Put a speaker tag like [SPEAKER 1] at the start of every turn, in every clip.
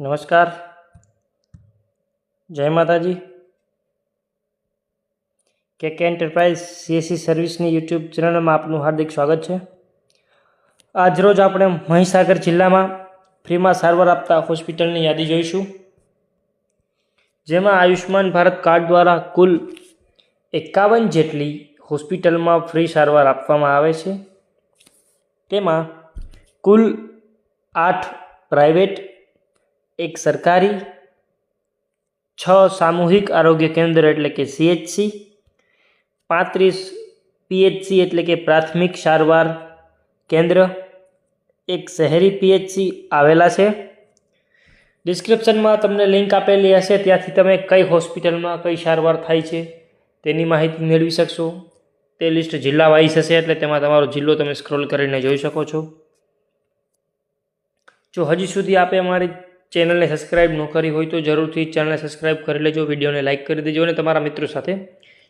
[SPEAKER 1] નમસ્કાર. જય માતાજી. કે કે એન્ટરપ્રાઇઝ સીએસસી સર્વિસની યુટ્યુબ ચેનલમાં આપનું હાર્દિક સ્વાગત છે. આજરોજ આપણે મહીસાગર જિલ્લામાં ફ્રીમાં સારવાર આપતા હોસ્પિટલની યાદી જોઈશું. જેમાં આયુષ્માન ભારત કાર્ડ દ્વારા કુલ એકાવન જેટલી હોસ્પિટલમાં ફ્રી સારવાર આપવામાં આવે છે. તેમાં કુલ આઠ પ્રાઇવેટ એક સરકારી, છ સામૂહિક આરોગ્ય કેન્દ્ર એટલે કે સીએચસી પાંત્રીસ પીએચસી એટલે કે પ્રાથમિક સારવાર કેન્દ્ર, એક શહેરી પીએચસી આવેલા છે. ડિસ્ક્રિપ્શનમાં તમને લિંક આપેલી હશે, ત્યાંથી તમે કઈ હોસ્પિટલમાં કઈ સારવાર થાય છે તેની માહિતી મેળવી શકશો. તે લિસ્ટ જિલ્લા વાઇઝ હશે, એટલે તેમાં તમારો જિલ્લો તમે સ્ક્રોલ કરીને જોઈ શકો છો. જો હજી સુધી આપે અમારી ચેનલને સબસ્ક્રાઇબ ન કરી હોય તો જરૂરથી ચેનલને સબસ્ક્રાઇબ કરી લેજો, વિડીયોને લાઇક કરી દેજો અને તમારા મિત્રો સાથે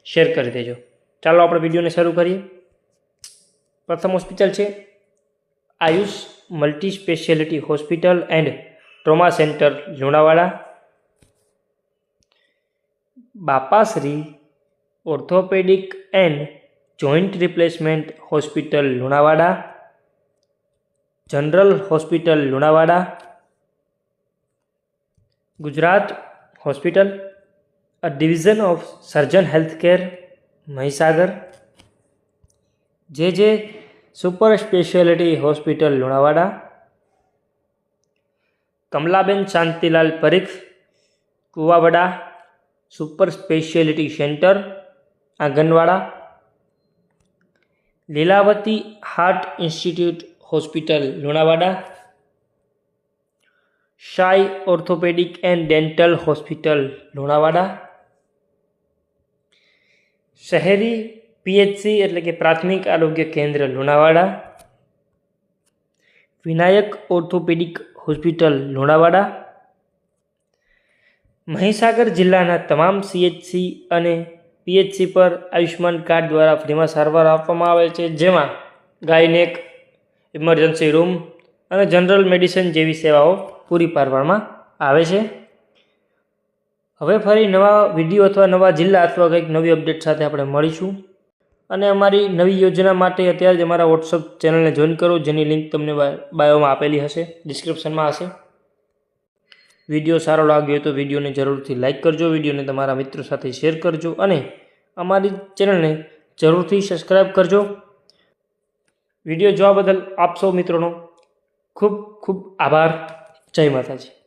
[SPEAKER 1] શેર કરી દેજો. ચાલો આપણે વિડીયોને શરૂ કરીએ. પ્રથમ હોસ્પિટલ છે Ayush multi speciality hospital and trauma centre Lunawada Bapashri orthopaedic and joint replacement hospital Lunawada. General hospital Lunawada. Gujarat hospital, a division of Sarjan healthcare, Mahisagar. J J super speciality hospital Lunawada. Kamlaben Shantilal Parikh, Kuvavada super speciality centre, Anganwada. Lilavati heart institute hospital Lunawada. Shai orthopaedic and dental hospital, Lunawada. શહેરી PHC એટલે કે પ્રાથમિક આરોગ્ય કેન્દ્ર, Lunawada. Vinayak orthopaedic hospital, Lunawada. Mahisagar જિલ્લાના તમામ CHC અને PHC પર આયુષ્માન કાર્ડ દ્વારા ફ્રીમાં સારવાર આપવામાં આવે છે, જેમાં ગાયનેક, ઇમરજન્સી રૂમ અને જનરલ મેડિસિન જેવી સેવાઓ પૂરી પાડવામાં આવે છે. હવે ફરી નવા વીડિયો અથવા નવા જિલ્લા અથવા કંઈક નવી અપડેટ સાથે આપણે મળીશું. અને અમારી નવી યોજના માટે અત્યારે જ અમારા વોટ્સઅપ ચેનલને જોઈન કરો, જેની લિંક તમને બાયોમાં આપેલી હશે, ડિસ્ક્રિપ્શનમાં હશે. વીડિયો સારો લાગ્યો હોય તો વિડીયોને જરૂરથી લાઇક કરજો, વિડીયોને તમારા મિત્રો સાથે શેર કરજો અને અમારી ચેનલને જરૂરથી સબસ્ક્રાઈબ કરજો. વીડિયો જોવા બદલ આપ સૌ મિત્રોનો ખૂબ ખૂબ આભાર. જય માતાજી.